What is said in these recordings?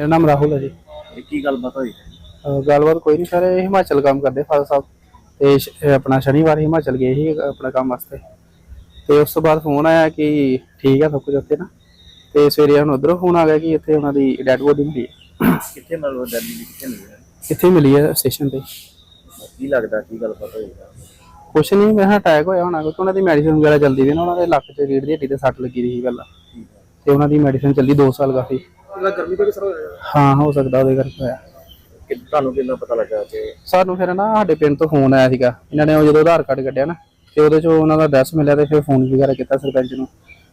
ਮੇਰਾ ਨਾਮ ਰਾਹੁਲ ਹੈ ਜੀ। ਇਹ ਕੀ ਗੱਲਬਾਤ ਹੋਈ? ਅਹ ਗੱਲਬਾਤ ਕੋਈ ਨਹੀਂ ਸਰ ਇਹ ਹਿਮਾਚਲ ਕੰਮ ਕਰਦੇ ਫਾਦਰ ਸਾਹਿਬ। ਤੇ ਸ਼- ਇਹ ਆਪਣਾ ਸ਼ਨੀਵਾਰ ਹਿਮਾਚਲ ਗਏ ਸੀ ਆਪਣਾ ਕੰਮ ਵਾਸਤੇ। ਤੇ ਉਸ ਤੋਂ ਬਾਅਦ ਫੋਨ ਆਇਆ ਕਿ ਠੀਕ ਹੈ ਸਭ ਕੁਝ ਉੱਥੇ ਨਾ। ਤੇ ਸਵੇਰੇ ਹੁਣ ਉਧਰੋਂ ਫੋਨ ਆ ਗਿਆ ਕਿ ਇੱਥੇ ਉਹਨਾਂ ਦੀ ਡੈਡ ਬੋਡੀ ਮਿਲੀ ਹੈ ਕਿੱਥੇ ਮਤਲਬ ਦਿੱਲੀ ਦੀ ਕਿੱਥੇ ਮਿਲੀ ਹੈ? ਕਿੱਥੇ ਮਿਲੀ ਹੈ ਸਟੇਸ਼ਨ ਤੇ। ਕੀ ਲੱਗਦਾ ਕੀ ਗੱਲਬਾਤ ਹੋਈ? ਕੁਛ ਨਹੀਂ ਮੈਂ ਅਟੈਕ ਹੋਇਆ ਹੋਣਾ ਕਿਉਂਕਿ ਉਹਨਾਂ ਦੀ ਮੈਡੀਸਿਨ ਵਗੈਰਾ ਚੱਲਦੀ ਸੀ ਨਾ ਉਹਨਾਂ ਦੇ ਲੱਕ 'ਚ ਰੀੜ ਦੀ ਹੱਡੀ ਤੇ ਸੱਟ ਲੱਗੀ ਰਹੀ ਸੀ ਪਹਿਲਾਂ। ਤੇ ਉਹਨਾਂ ਦੀ ਮੈਡੀਸਿਨ ਚੱਲੀ 2 ਸਾਲ ਕਾਫੀ। ਇਹਦਾ ਗਰਮੀ ਤੋਂ ਕਿਸਰ ਹੋਇਆ? ਹਾਂ ਹੋ ਸਕਦਾ ਉਹਦੇ ਕਰਕੇ ਹੋਇਆ। ਕਿ ਤੁਹਾਨੂੰ ਕਿੰਨਾ ਪਤਾ ਲੱਗਾ ਕਿ ਸਾਨੂੰ ਫਿਰ ਨਾ ਸਾਡੇ ਪਿੰਡ ਤੋਂ ਫੋਨ ਆਇਆ ਸੀਗਾ। ਇਹਨਾਂ ਨੇ ਉਹ ਜਦੋਂ ਆਧਾਰ ਕਾਰਡ ਕੱਢਿਆ ਨਾ ਤੇ ਉਹਦੇ ਚੋਂ ਉਹਨਾਂ ਦਾ ਐਡਰੈਸ ਮਿਲਿਆ ਤੇ ਫਿਰ ਫੋਨ ਵਗੈਰਾ ਕੀਤਾ ਸਰਪੰਚ ਨੂੰ।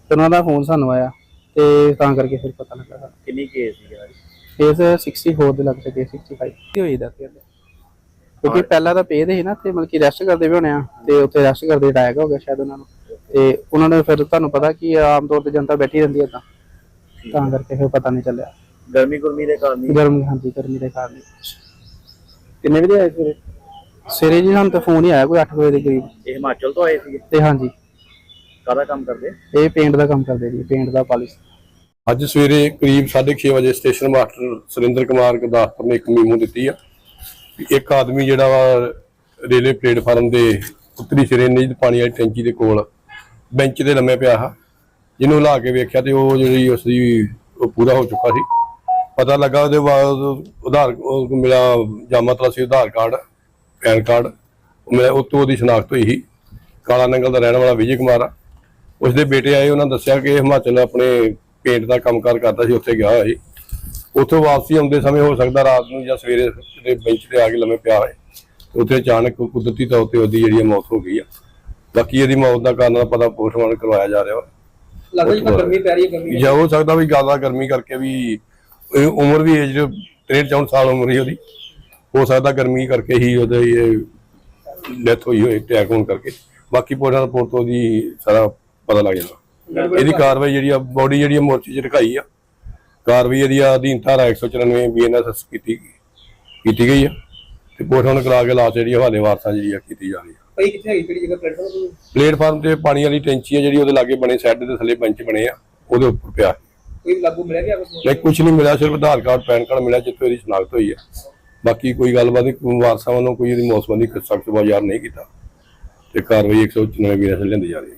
ਤੇ ਉਹਨਾਂ ਦਾ ਫੋਨ ਸਾਨੂੰ ਆਇਆ ਤੇ ਤਾਂ ਕਰਕੇ ਫਿਰ ਪਤਾ ਲੱਗਾ। ਸਾਨੂੰ ਕਿੰਨੀ ਕੇਸ ਸੀ ਯਾਰ ਕੇਸ 64 ਦੇ ਲੱਗ ਸਕੇ 65 ਕੀ ਹੋਈ ਦਾ ਕਹਿੰਦੇ ਕਿਉਂਕਿ ਪਹਿਲਾਂ ਤਾਂ ਪੇ ਦੇ ਸੀ ਨਾ ਤੇ ਮਤਲਬ ਕਿ ਰੈਸਟ ਕਰਦੇ ਵੀ ਹੋਣੇ ਆ ਤੇ ਉੱਥੇ ਰੈਸਟ ਕਰਦੇ ਅਟੈਕ ਹੋ ਗਿਆ ਸ਼ਾਇਦ ਉਹਨਾਂ ਨੂੰ। ਤੇ ਉਹਨਾਂ ਨੇ ਫਿਰ ਤੁਹਾਨੂੰ ਪਤਾ ਕਿ ਆਮ ਤੌਰ ਤੇ ਜਨਤਾ ਬੈਠੀ ਰਹਿੰਦੀ ਹੈ ਤਾਂ ਤਾਂ ਕਰਕੇ ਫਿਰ ਪਤਾ ਨਹੀਂ ਚੱਲਿਆ। ਗਰਮੀ ਗੁਰਮੀ ਦੇ ਕਾਰਨ ਹੀ। ਗਰਮੀ ਹਾਂਜੀ ਗਰਮੀ ਦੇ ਕਾਰਨ ਕਿੰਨੇ ਵਜੇ ਆਏ ਸਵੇਰੇ? ਸਵੇਰੇ ਜੀ ਸਾਨੂੰ ਤਾਂ ਫੋਨ ਹੀ ਆਇਆ ਕੋਈ 8 ਵਜੇ ਦੇ ਕਰੀਬ। ਇਹ ਹਿਮਾਚਲ ਤੋਂ ਆਏ ਸੀ ਤੇ ਹਾਂਜੀ। ਕਾਹਦਾ ਕੰਮ ਕਰਦੇ? ਇਹ ਪੇਂਟ ਦਾ ਕੰਮ ਕਰਦੇ ਜੀ ਪੇਂਟ ਦਾ ਪਾਲਿਸ਼। ਅੱਜ ਸਵੇਰੇ ਕਰੀਬ 6:30 ਵਜੇ ਸਟੇਸ਼ਨ ਮਾਸਟਰ ਸੁਰਿੰਦਰ ਕੁਮਾਰ ਗੁਰਦਾਸਪੁਰ ਨੇ ਇੱਕ ਮੀਮੋ ਦਿੱਤੀ ਆ। ਵੀ ਇੱਕ ਆਦਮੀ ਜਿਹੜਾ ਵਾ ਰੇਲਵੇ ਪਲੇਟਫਾਰਮ ਦੇ ਉੱਤਰੀ ਸਿਰੇ ਨਿੱਜ ਪਾਣੀ ਵਾਲੀ ਟੈਂਕੀ ਦੇ ਕੋਲ ਬੈਂਚ ਤੇ ਲੰਮੇ ਪਿਆ ਆ ਜਿਹਨੂੰ ਲਾ ਕੇ ਵੇਖਿਆ ਤੇ ਉਹ ਜਿਹੜੀ ਉਸ ਦੀ ਉਹ ਪੂਰਾ ਹੋ ਚੁੱਕਾ ਸੀ। ਪਤਾ ਲੱਗਾ ਉਹਦੇ ਬਾਅਦ ਉਧਾਰ ਮੇਰਾ ਮਿਲਾ ਜਾਮਾ ਸੀ ਉਧਾਰ ਕਾਰਡ, ਪੈਨ ਕਾਰਡ ਉਹ ਮਿਲਿਆ ਉਹ ਤੋਂ ਉਹਦੀ ਸ਼ਨਾਖਤ ਹੋਈ ਸੀ। ਕਾਲਾ ਨੰਗਲ ਦਾ ਰਹਿਣ ਵਾਲਾ ਵਿਜੇ ਕੁਮਾਰ ਆ। ਉਸਦੇ ਬੇਟੇ ਆਏ, ਉਹਨਾਂ ਦੱਸਿਆ ਕਿ ਹਿਮਾਚਲ ਆਪਣੇ ਪੇਂਟ ਦਾ ਕੰਮਕਾਰ ਕਰਦਾ ਸੀ, ਉੱਥੇ ਗਿਆ ਹੋਇਆ ਸੀ। ਉੱਥੋਂ ਵਾਪਸੀ ਆਉਂਦੇ ਸਮੇਂ ਹੋ ਸਕਦਾ ਰਾਤ ਨੂੰ ਜਾਂ ਸਵੇਰੇ ਦੇ ਬੈਂਚ ਤੇ ਆ ਕੇ ਲੰਮੇ ਪਿਆ ਹੋਏ ਉੱਥੇ ਅਚਾਨਕ ਕੁਦਰਤੀ ਤੌਰ ਤੇ ਉਹਦੀ ਜਿਹੜੀ ਹੈ ਮੌਤ ਹੋ ਗਈ ਆ। ਬਾਕੀ ਇਹਦੀ ਮੌਤ ਦਾ ਕਾਰਨ ਦਾ ਪਤਾ ਪੋਸਟਮਾਰਟਮ ਕਰਵਾਇਆ ਜਾ ਰਿਹਾ ਵਾ। ਲੱਗਦਾ ਜਿੱਦਾਂ ਗਰਮੀ ਪੈ ਰਹੀ ਹੈ ਗਰਮੀ ਜਾਂ ਹੋ ਸਕਦਾ ਵੀ ਜ਼ਿਆਦਾ ਗਰਮੀ ਕਰਕੇ ਵੀ ਇਹ ਉਮਰ ਵੀ ਏਜ 63 64 ਸਾਲ ਉਮਰ ਹੀ ਉਹਦੀ। ਹੋ ਸਕਦਾ ਗਰਮੀ ਕਰਕੇ ਹੀ ਉਹਦੇ ਇਹ ਡੈਥ ਹੋਈ ਹੋਏ ਅਟੈਕ ਹੋਣ ਕਰਕੇ। ਬਾਕੀ ਪੋਸਟਮਾਰਟਮ ਰਿਪੋਰਟ ਤੋਂ ਉਹਦੀ ਸਾਰਾ ਪਤਾ ਲੱਗ ਜਾਣਾ ਇਹਦੀ ਕਾਰਵਾਈ ਜਿਹੜੀ ਆ ਬੋਡੀ ਜਿਹੜੀ ਆ ਮੋਰਚੇ 'ਚ ਰਖਾਈ ਆ। ਕਾਰਵਾਈ ਇਹਦੀ ਆ ਅਧੀਨ ਧਾਰਾ 194 ਬੀਐਨਐਸ ਕੀਤੀ ਕੀਤੀ ਗਈ ਆ। ਤੇ ਪੋਸਟਮਾਰਟਮ ਕਰਾ ਕੇ ਲਾਸ਼ ਜਿਹੜੀ ਹਵਾਲੇ ਵਾਰਸਾਂ ਜਿਹੜੀ ਆ ਕੀਤੀ ਜਾ ਰਹੀ ਆ। ਭਾਈ ਕਿੱਥੇ ਹੈਗੀ? ਕਿਹੜੀ ਜਗ੍ਹਾ ਪਲੇਟਫਾਰਮ ਤੋਂ? ਪਲੇਟਫਾਰਮ ਤੇ ਪਾਣੀ ਵਾਲੀ ਟੈਂਕੀ ਆ ਜਿਹੜੀ ਉਹਦੇ ਲਾਗੇ ਬਣੇ ਸੈੱਡ ਦੇ ਥੱਲੇ ਬੰਚ ਬਣੇ ਆ ਉਹਦੇ ਉੱਪਰ ਪਿਆ। ਕੋਈ ਲਾਗੂ ਮਿਲਿਆ ਗਿਆ ਕੁਝ ਨਹੀਂ ਕੁਝ ਨਹੀਂ ਮਿਲਿਆ ਸਿਰਫ ਆਧਾਰ ਕਾਰਡ ਪੈਨ ਕਾਰਡ ਮਿਲਿਆ ਜਿੱਥੇ ਇਹਦੀ ਸ਼ਨਾਖਤ ਹੋਈ ਹੈ ਬਾਕੀ ਕੋਈ ਗੱਲਬਾਤ ਨਹੀਂ ਵਾਰਸਾਂ ਵੱਲੋਂ ਕੋਈ ਇਹਦੀ ਸੰਬੰਧੀ ਸਖਤ ਬਾਜ਼ਾਰ ਨਹੀਂ ਕੀਤਾ। ਤੇ ਕਾਰਵਾਈ 194 ਵੀ ਲੈਂਦੀ ਜਾ ਰਹੀ ਹੈ।